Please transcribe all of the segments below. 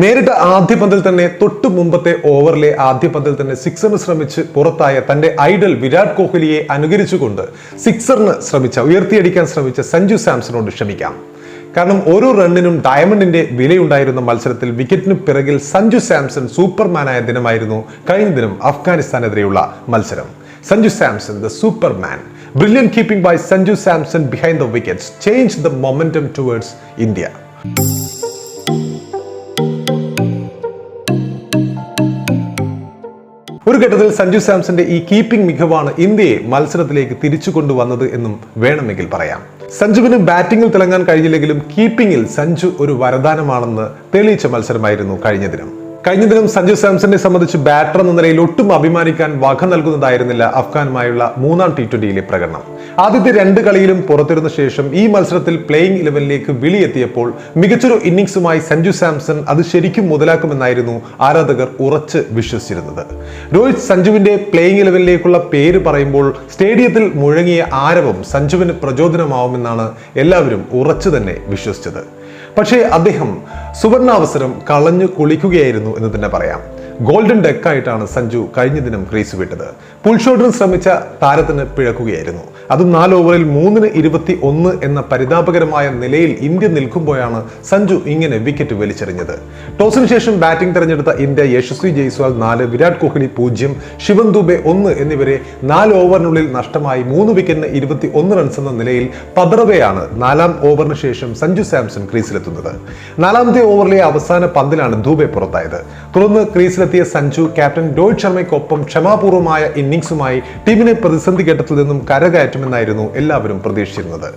നേരിട്ട ആദ്യ പന്തിൽ തന്നെ തൊട്ടു മുമ്പത്തെ ഓവറിലെ ആദ്യ പന്തിൽ തന്നെ സിക്സറിന് ശ്രമിച്ച് പുറത്തായ തന്റെ ഐഡൽ വിരാട് കോഹ്ലിയെ അനുകരിച്ചുകൊണ്ട് സിക്സറിന് ശ്രമിച്ച ഉയർത്തിയടിക്കാൻ ശ്രമിച്ച സഞ്ജു സാംസണോട് ക്ഷമിക്കാം. കാരണം ഓരോ റണ്ണിനും ഡയമണ്ടിന്റെ വിലയുണ്ടായിരുന്ന മത്സരത്തിൽ വിക്കറ്റിന് പിറകിൽ സഞ്ജു സാംസൺ സൂപ്പർമാനായ ദിനമായിരുന്നു കഴിഞ്ഞ ദിനം അഫ്ഗാനിസ്ഥാനെതിരെയുള്ള മത്സരം. Sanju Samson the superman. Brilliant keeping by Sanju Samson behind the wickets change the momentum towards India ഒരു ഘട്ടത്തിൽ സഞ്ജു സാംസന്റെ ഈ കീപ്പിംഗ് മികവാണ് ഇന്ത്യയെ മത്സരത്തിലേക്ക് തിരിച്ചു കൊണ്ടുവന്നത് എന്നും വേണമെങ്കിൽ പറയാം. സഞ്ജുവിന് ബാറ്റിംഗിൽ തിളങ്ങാൻ കഴിഞ്ഞില്ലെങ്കിലും കീപ്പിംഗിൽ സഞ്ജു ഒരു വരദാനമാണെന്ന് തെളിയിച്ച മത്സരമായിരുന്നു കഴിഞ്ഞ ദിനം. കഴിഞ്ഞ ദിനം സഞ്ജു സാംസണിനെ സംബന്ധിച്ച് ബാറ്റർ എന്ന നിലയിൽ ഒട്ടും അഭിമാനിക്കാൻ വക നൽകുന്നതായിരുന്നില്ല അഫ്ഗാനുമായുള്ള മൂന്നാം ടി ട്വന്റിയിലെ പ്രകടനം. ആദ്യത്തെ രണ്ട് കളിയിലും പുറത്തിരുന്ന ശേഷം ഈ മത്സരത്തിൽ പ്ലേയിങ് ഇലവനിലേക്ക് വിളിയെത്തിയപ്പോൾ മികച്ചൊരു ഇന്നിംഗ്സുമായി സഞ്ജു സാംസൺ അത് ശരിക്കും മുതലാക്കുമെന്നായിരുന്നു ആരാധകർ ഉറച്ച് വിശ്വസിച്ചിരുന്നത്. രോഹിത് സഞ്ജുവിന്റെ പ്ലേയിങ് ഇലവനിലേക്കുള്ള പേര് പറയുമ്പോൾ സ്റ്റേഡിയത്തിൽ മുഴങ്ങിയ ആരവം സഞ്ജുവിന് പ്രചോദനമാവുമെന്നാണ് എല്ലാവരും ഉറച്ചു തന്നെ വിശ്വസിച്ചത്. പക്ഷേ അദ്ദേഹം സുവർണാവസരം കളഞ്ഞു കുളിക്കുകയായിരുന്നു എന്ന് തന്നെ പറയാം. ഗോൾഡൻ ഡെക്കായിട്ടാണ് സഞ്ജു കഴിഞ്ഞ ദിനം ക്രീസ് വിട്ടത്. പുൾ ശ്രമിച്ച താരത്തിന് പിഴക്കുകയായിരുന്നു. അതും നാല് ഓവറിൽ മൂന്നിന് ഇരുപത്തി ഒന്ന് എന്ന പരിതാപകരമായ നിലയിൽ ഇന്ത്യ നിൽക്കുമ്പോഴാണ് സഞ്ജു ഇങ്ങനെ വിക്കറ്റ് വലിച്ചെറിഞ്ഞത്. ടോസിന് ശേഷം ബാറ്റിംഗ് തെരഞ്ഞെടുത്ത ഇന്ത്യ യശസ്വി ജയ്സ്വാൾ നാല് വിരാട് കോഹ്ലി പൂജ്യം ശിവൻ ദുബെ ഒന്ന് എന്നിവരെ നാല് ഓവറിനുള്ളിൽ നഷ്ടമായി മൂന്ന് വിക്കറ്റിന് ഇരുപത്തി ഒന്ന് റൺസ് എന്ന നിലയിൽ പതറവെയാണ് നാലാം ഓവറിന് ശേഷം സഞ്ജു സാംസൺ ക്രീസിലെത്തുന്നത്. നാലാമത്തെ ഓവറിലെ അവസാന പന്തിലാണ് ദുബെ പുറത്തായത്. തുടർന്ന് ക്രീസിലെത്തിയ സഞ്ജു ക്യാപ്റ്റൻ രോഹിത് ശർമ്മയ്ക്കൊപ്പം ക്ഷമാപൂർവമായ ഇന്നിംഗ്സുമായി ടീമിനെ പ്രതിസന്ധി ഘട്ടത്തിൽ നിന്നും കരകയറ്റുമെന്നായിരുന്നു എല്ലാവരും പ്രതീക്ഷിച്ചിരുന്നത്.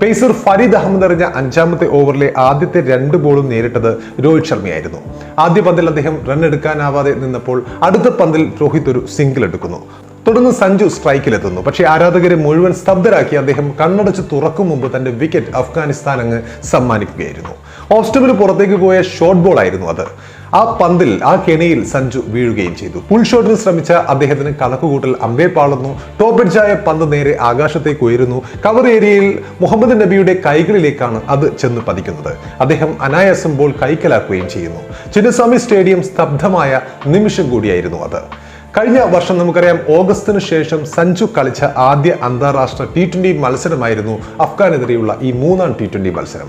പേസർ ഫരീദ് അഹമ്മദ് എറിഞ്ഞ അഞ്ചാമത്തെ ഓവറിലെ ആദ്യത്തെ രണ്ട് ബോളും നേരിട്ടത് രോഹിത് ശർമ്മയായിരുന്നു. ആദ്യ പന്തിൽ അദ്ദേഹം റൺ എടുക്കാനാവാതെ നിന്നപ്പോൾ അടുത്ത പന്തിൽ രോഹിത് ഒരു സിംഗിൾ എടുക്കുന്നു. തുടർന്ന് സഞ്ജു സ്ട്രൈക്കിലെത്തുന്നു. പക്ഷേ ആരാധകരെ മുഴുവൻ സ്തബ്ധരാക്കി അദ്ദേഹം കണ്ണടച്ച് തുറക്കും മുമ്പ് തന്റെ വിക്കറ്റ് അഫ്ഗാനിസ്ഥാൻ അങ്ങ് സമ്മാനിക്കുകയായിരുന്നു. ഓഫ് പുറത്തേക്ക് പോയ ഷോർട്ട് ബോൾ ആയിരുന്നു അത്. ആ പന്തിൽ ആ കെണിയിൽ സഞ്ജു വീഴുകയും ചെയ്തു. പുൾ ഷോട്ടിന് ശ്രമിച്ച അദ്ദേഹത്തിന് കണക്കുകൂട്ടൽ അമ്പേ പാളുന്നു. ടോപ്പ് എഡ്ജായ പന്ത് നേരെ ആകാശത്തേക്ക് ഉയരുന്നു. കവർ ഏരിയയിൽ മുഹമ്മദ് നബിയുടെ കൈകളിലേക്കാണ് അത് ചെന്ന് പതിക്കുന്നത്. അദ്ദേഹം അനായാസം ബോൾ കൈക്കലാക്കുകയും ചെയ്യുന്നു. ചിന്നസ്വാമി സ്റ്റേഡിയം സ്തബ്ധമായ നിമിഷം കൂടിയായിരുന്നു അത്. കഴിഞ്ഞ വർഷം നമുക്കറിയാം ഓഗസ്റ്റിന് ശേഷം സഞ്ജു കളിച്ച ആദ്യ അന്താരാഷ്ട്ര ടി ട്വന്റി മത്സരമായിരുന്നു അഫ്ഗാനെതിരെയുള്ള ഈ മൂന്നാം ടി ട്വന്റി മത്സരം.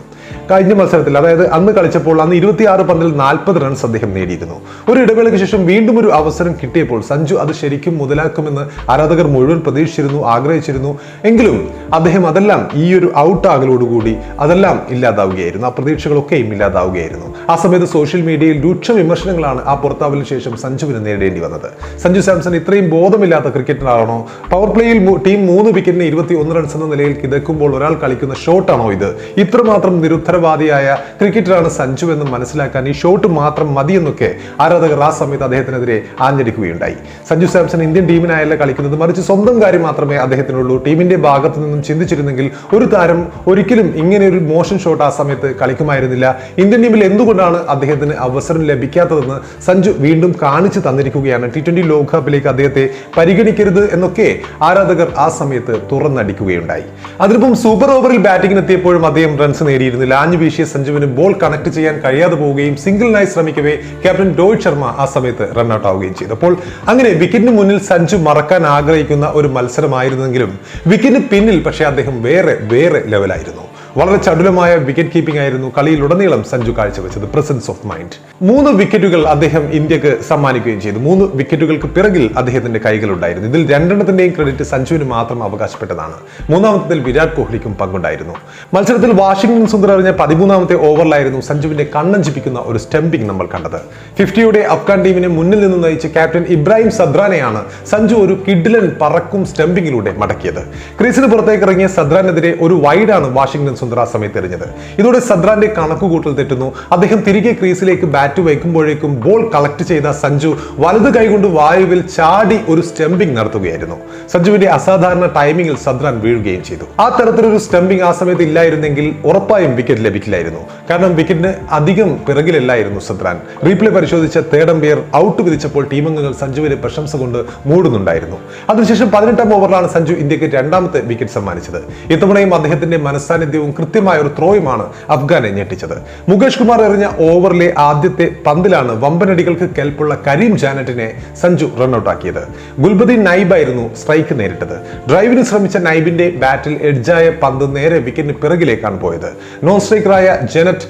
കഴിഞ്ഞ മത്സരത്തിൽ അതായത് അന്ന് കളിച്ചപ്പോൾ അന്ന് ഇരുപത്തിയാറ് പന്തിൽ നാൽപ്പത് റൺസ് അദ്ദേഹം നേടിയിരുന്നു. ഒരു ഇടവേളയ്ക്ക് ശേഷം വീണ്ടും ഒരു അവസരം കിട്ടിയപ്പോൾ സഞ്ജു അത് ശരിക്കും മുതലാക്കുമെന്ന് ആരാധകർ മുഴുവൻ പ്രതീക്ഷിച്ചിരുന്നു ആഗ്രഹിച്ചിരുന്നു. എങ്കിലും അദ്ദേഹം അതെല്ലാം ഈ ഒരു ഔട്ട് ആകലോടുകൂടി അതെല്ലാം ഇല്ലാതാവുകയായിരുന്നു. ആ പ്രതീക്ഷകളൊക്കെയും ഇല്ലാതാവുകയായിരുന്നു. ആ സമയത്ത് സോഷ്യൽ മീഡിയയിൽ രൂക്ഷ വിമർശനങ്ങളാണ് ആ പുറത്താവലിന് ശേഷം സഞ്ജുവിന് നേരിടേണ്ടി വന്നത്. സഞ്ജു സാംസൺ ഇത്രയും ബോധമില്ലാത്ത ക്രിക്കറ്ററാണോ പവർ പ്ലേയിൽ ടീം മൂന്ന് വിക്കറ്റിന് ഇരുപത്തി ഒന്ന് റൺസ് എന്ന നിലയിൽ കിതക്കുമ്പോൾ ഒരാൾ കളിക്കുന്ന ഷോട്ടാണോ ഇത്? ഇത്രമാത്രം നിരുത്തരവാദിയായ ക്രിക്കറ്ററാണ് സഞ്ജു എന്ന് മനസ്സിലാക്കാൻ ഈ ഷോട്ട് മാത്രം മതിയെന്നൊക്കെ ആരാധകർ ആ സമയത്ത് അദ്ദേഹത്തിനെതിരെ ആഞ്ഞടിക്കുകയുണ്ടായി. സഞ്ജു സാംസൺ ഇന്ത്യൻ ടീമിനായല്ല കളിക്കുന്നത്. മറിച്ച് സ്വന്തം കാര്യം മാത്രമേ അദ്ദേഹത്തിനുള്ളൂ. ടീമിന്റെ ഭാഗത്തു നിന്നും ചിന്തിച്ചിരുന്നെങ്കിൽ ഒരു താരം ഒരിക്കലും ഇങ്ങനെ ഒരു മോഷൻ ഷോട്ട് ആ സമയത്ത് കളിക്കുമായിരുന്നില്ല. ഇന്ത്യൻ ടീമിൽ എന്തുകൊണ്ടാണ് അദ്ദേഹത്തിന് അവസരം ലഭിക്കാത്തതെന്ന് സഞ്ജു വീണ്ടും കാണിച്ചു തന്നിരിക്കുകയാണ്. ടി ട്വന്റി ലോകകപ്പിലേക്ക് അദ്ദേഹത്തെ പരിഗണിക്കരുത് എന്നൊക്കെ ആരാധകർ ആ സമയത്ത് തുറന്നടിക്കുകയുണ്ടായി. അതിനിപ്പം സൂപ്പർ ഓവറിൽ ബാറ്റിംഗിന് എത്തിയപ്പോഴും അദ്ദേഹം റൺസ് നേടിയിരുന്നില്ല. ആഞ്ഞു വീശിയ സഞ്ജുവിന് ബോൾ കണക്ട് ചെയ്യാൻ കഴിയാതെ പോവുകയും സിംഗിളിനായി ശ്രമിക്കവേ ക്യാപ്റ്റൻ രോഹിത് ശർമ്മ ആ സമയത്ത് റൺഔട്ട് ആവുകയും ചെയ്തു. അപ്പോൾ അങ്ങനെ വിക്കറ്റിന് മുന്നിൽ സഞ്ജു മറക്കാൻ ആഗ്രഹിക്കുന്ന ഒരു മത്സരമായിരുന്നെങ്കിലും വിക്കറ്റിന് പിന്നിൽ പക്ഷേ അദ്ദേഹം വേറെ വേറെ ലെവലായിരുന്നു വളരെ ചടുലമായ വിക്കറ്റ് കീപ്പിംഗ് ആയിരുന്നു കളിയിലുടനീളം സഞ്ജു കാഴ്ചവെച്ചത് പ്രസൻസ് ഓഫ് മൈൻഡ് മൂന്ന് വിക്കറ്റുകൾ അദ്ദേഹം ഇന്ത്യയ്ക്ക് സമ്മാനിക്കുകയും ചെയ്തു. മൂന്ന് വിക്കറ്റുകൾക്ക് പിറകിൽ അദ്ദേഹത്തിന്റെ കൈകളുണ്ടായിരുന്നു. ഇതിൽ രണ്ടെണ്ണത്തിന്റെയും ക്രെഡിറ്റ് സഞ്ജുവിന് മാത്രം അവകാശപ്പെട്ടതാണ്. മൂന്നാമത്തെ വിരാട് കോഹ്ലിക്കും പങ്കുണ്ടായിരുന്നു. മത്സരത്തിൽ വാഷിംഗ്ടൺ സുന്ദർ എറിഞ്ഞ പതിമൂന്നാമത്തെ ഓവറിലായിരുന്നു സഞ്ജുവിന്റെ കണ്ണഞ്ചിപ്പിക്കുന്ന ഒരു സ്റ്റംപിംഗ് നമ്മൾ കണ്ടത്. ഫിഫ്റ്റിയുടെ അഫ്ഗാൻ ടീമിനെ മുന്നിൽ നിന്ന് നയിച്ച ക്യാപ്റ്റൻ ഇബ്രാഹിം സദ്രാനെയാണ് സഞ്ജു ഒരു കിഡിലൻ പറക്കും സ്റ്റംപിങ്ങിലൂടെ മടക്കിയത്. ക്രീസിന് പുറത്തേക്ക് ഇറങ്ങിയ സദ്രാനെതിരെ ഒരു വൈഡാണ് വാഷിംഗ്ടൺ സുന്ദർ ആ സമയത്ത് എറിഞ്ഞത്. ഇതോടെ സദ്രാന്റെ കണക്കുകൂട്ടൽ തെറ്റുന്നു. അദ്ദേഹം തിരികെ ക്രീസിലേക്ക് ബാറ്റ് വയ്ക്കുമ്പോഴേക്കും ബോൾ കളക്ട് ചെയ്ത സഞ്ജു വലത് കൈകൊണ്ട് വായുവിൽ ചാടി ഒരു സ്റ്റംപിംഗ് നടത്തുകയായിരുന്നു. സഞ്ജുവിന്റെ അസാധാരണ ടൈമിംഗിൽ സദ്രാൻ വീഴുകയും ചെയ്തു. ആ തരത്തിലൊരു സ്റ്റംപിംഗ് ആ സമയത്ത് ഇല്ലായിരുന്നെങ്കിൽ ഉറപ്പായും വിക്കറ്റ് ലഭിക്കില്ലായിരുന്നു. കാരണം വിക്കറ്റിന് അധികം പിറകിലല്ലായിരുന്നു സദ്രാൻ. റീപ്ലേ പരിശോധിച്ച തേർഡ് ഔട്ട് വിധിച്ചപ്പോൾ ടീമംഗങ്ങൾ സഞ്ജുവിനെ പ്രശംസ കൊണ്ട് മൂടുന്നുണ്ടായിരുന്നു. അതിനുശേഷം പതിനെട്ടാം ഓവറിലാണ് സഞ്ജു ഇന്ത്യയ്ക്ക് രണ്ടാമത്തെ വിക്കറ്റ് സമ്മാനിച്ചത്. ഇത്തവണയും അദ്ദേഹത്തിന്റെ മനസ്സാന്നിധ്യവും കൃത്യമായ ഒരു ത്രോയുമാണ് അഫ്ഗാനെ ഞെട്ടിച്ചത്. മുകേഷ് കുമാർ എറിഞ്ഞ ഓവറിലെ ആദ്യത്തെ പന്തിലാണ് വമ്പനടികൾക്ക് കെൽപ്പുള്ള കരീം ജാനറ്റിനെ സഞ്ജു റണ്ണൌട്ടാക്കിയത്. ഗുൽബദീൻ നൈബായിരുന്നു സ്ട്രൈക്ക് നേരിട്ടത്. ഡ്രൈവിന് ശ്രമിച്ച നൈബിന്റെ ബാറ്റിൽ എഡ്ജായ പന്ത് നേരെ വിക്കറ്റിന് പിറകിലേക്കാണ് പോയത്. നോൺ സ്ട്രൈക്കറായ ജനറ്റ്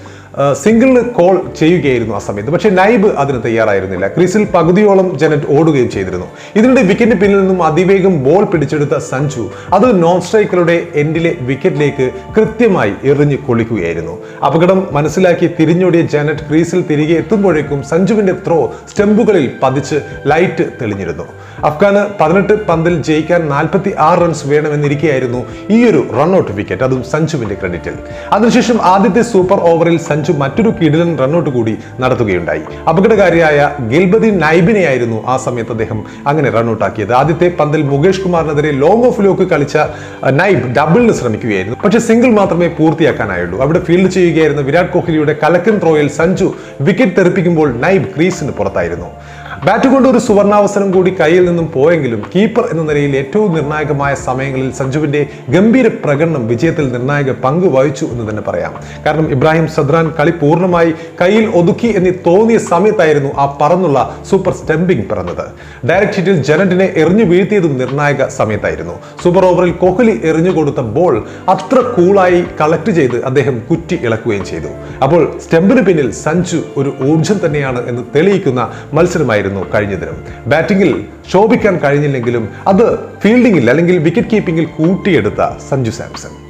സിംഗിളിന് കോൾ ചെയ്യുകയായിരുന്നു ആ സമയത്ത്. പക്ഷേ നൈബ് അതിന് തയ്യാറായിരുന്നില്ല. ക്രീസിൽ പകുതിയോളം ജനറ്റ് ഓടുകയും ചെയ്തിരുന്നു. ഇതിനിടെ വിക്കറ്റിന് പിന്നിൽ നിന്നും അതിവേഗം ബോൾ പിടിച്ചെടുത്ത സഞ്ജു അത് നോൺ സ്ട്രൈക്കറുടെ എൻഡിലെ വിക്കറ്റിലേക്ക് കൃത്യമായി എറിഞ്ഞ് കൊള്ളിക്കുകയായിരുന്നു അപകടം മനസ്സിലാക്കി തിരിഞ്ഞോടിയ ജനറ്റ് ക്രീസിൽ തിരികെ എത്തുമ്പോഴേക്കും സഞ്ജുവിന്റെ ത്രോ സ്റ്റെമ്പുകളിൽ പതിച്ച് ലൈറ്റ് തെളിഞ്ഞിരുന്നു. അഫ്ഗാന് പതിനെട്ട് പന്തിൽ ജയിക്കാൻ നാൽപ്പത്തി ആറ് റൺസ് വേണമെന്നിരിക്കെയായിരുന്നു ഈ ഒരു റൺഔട്ട് വിക്കറ്റ് അതും സഞ്ജുവിന്റെ ക്രെഡിറ്റിൽ അതിനുശേഷം ആദ്യത്തെ സൂപ്പർ ഓവറിൽ സഞ്ജു മറ്റൊരു കിടിലൻ റണ്ണൗട്ട് കൂടി നടത്തുകയുണ്ടായി. അപകടകാരിയായ ഗിൽബദി നൈബിനെയായിരുന്നു ആ സമയത്ത് അദ്ദേഹം അങ്ങനെ റണ്ണൗട്ട് ആക്കിയത് ആദ്യത്തെ പന്തിൽ മുകേഷ് കുമാറിനെതിരെ ലോങ് ഓഫ് ലോക്ക് കളിച്ച നൈബ് ഡബിളിന് ശ്രമിക്കുകയായിരുന്നു. പക്ഷെ സിംഗിൾ മാത്രമേ പൂർത്തിയാക്കാനായുള്ളൂ. അവിടെ ഫീൽഡ് ചെയ്യുകയായിരുന്ന വിരാട് കോഹ്ലിയുടെ കലക്കൻ ത്രോയിൽ സഞ്ജു വിക്കറ്റ് തെറിപ്പിക്കുമ്പോൾ നൈബ് ക്രീസിന് പുറത്തായിരുന്നു. ബാറ്റ് കൊണ്ട് ഒരു സുവർണാവസരം കൂടി കയ്യിൽ നിന്നും പോയെങ്കിലും കീപ്പർ എന്ന നിലയിൽ ഏറ്റവും നിർണായകമായ സമയങ്ങളിൽ സഞ്ജുവിന്റെ ഗംഭീര പ്രകടനം വിജയത്തിൽ നിർണായക പങ്ക് വഹിച്ചു എന്ന് തന്നെ പറയാം. കാരണം ഇബ്രാഹിം സദ്രാൻ കളി പൂർണമായി കയ്യിൽ ഒതുക്കി എന്ന് തോന്നിയ സമയത്തായിരുന്നു ആ പറന്നുള്ള സൂപ്പർ സ്റ്റംപിംഗ് പിറന്നത്. ഡയറക്ട് ഷീറ്റിൽ ജനറ്റിനെ എറിഞ്ഞു വീഴ്ത്തിയതും നിർണായക സമയത്തായിരുന്നു. സൂപ്പർ ഓവറിൽ കോഹ്ലി എറിഞ്ഞു കൊടുത്ത ബോൾ അത്ര കൂളായി കളക്ട് ചെയ്ത് അദ്ദേഹം കുറ്റി ഇളക്കുകയും ചെയ്തു. അപ്പോൾ സ്റ്റെമ്പിന് പിന്നിൽ സഞ്ജു ഒരു ഊർജം തന്നെയാണ് എന്ന് തെളിയിക്കുന്ന മത്സരമായിരുന്നു കഴിഞ്ഞ ദിനം. ബാറ്റിംഗിൽ ശോഭിക്കാൻ കഴിഞ്ഞില്ലെങ്കിലും അത് ഫീൽഡിംഗിൽ അല്ലെങ്കിൽ വിക്കറ്റ് കീപ്പിംഗിൽ കൂട്ടിയെടുത്ത സഞ്ജു സാംസൺ.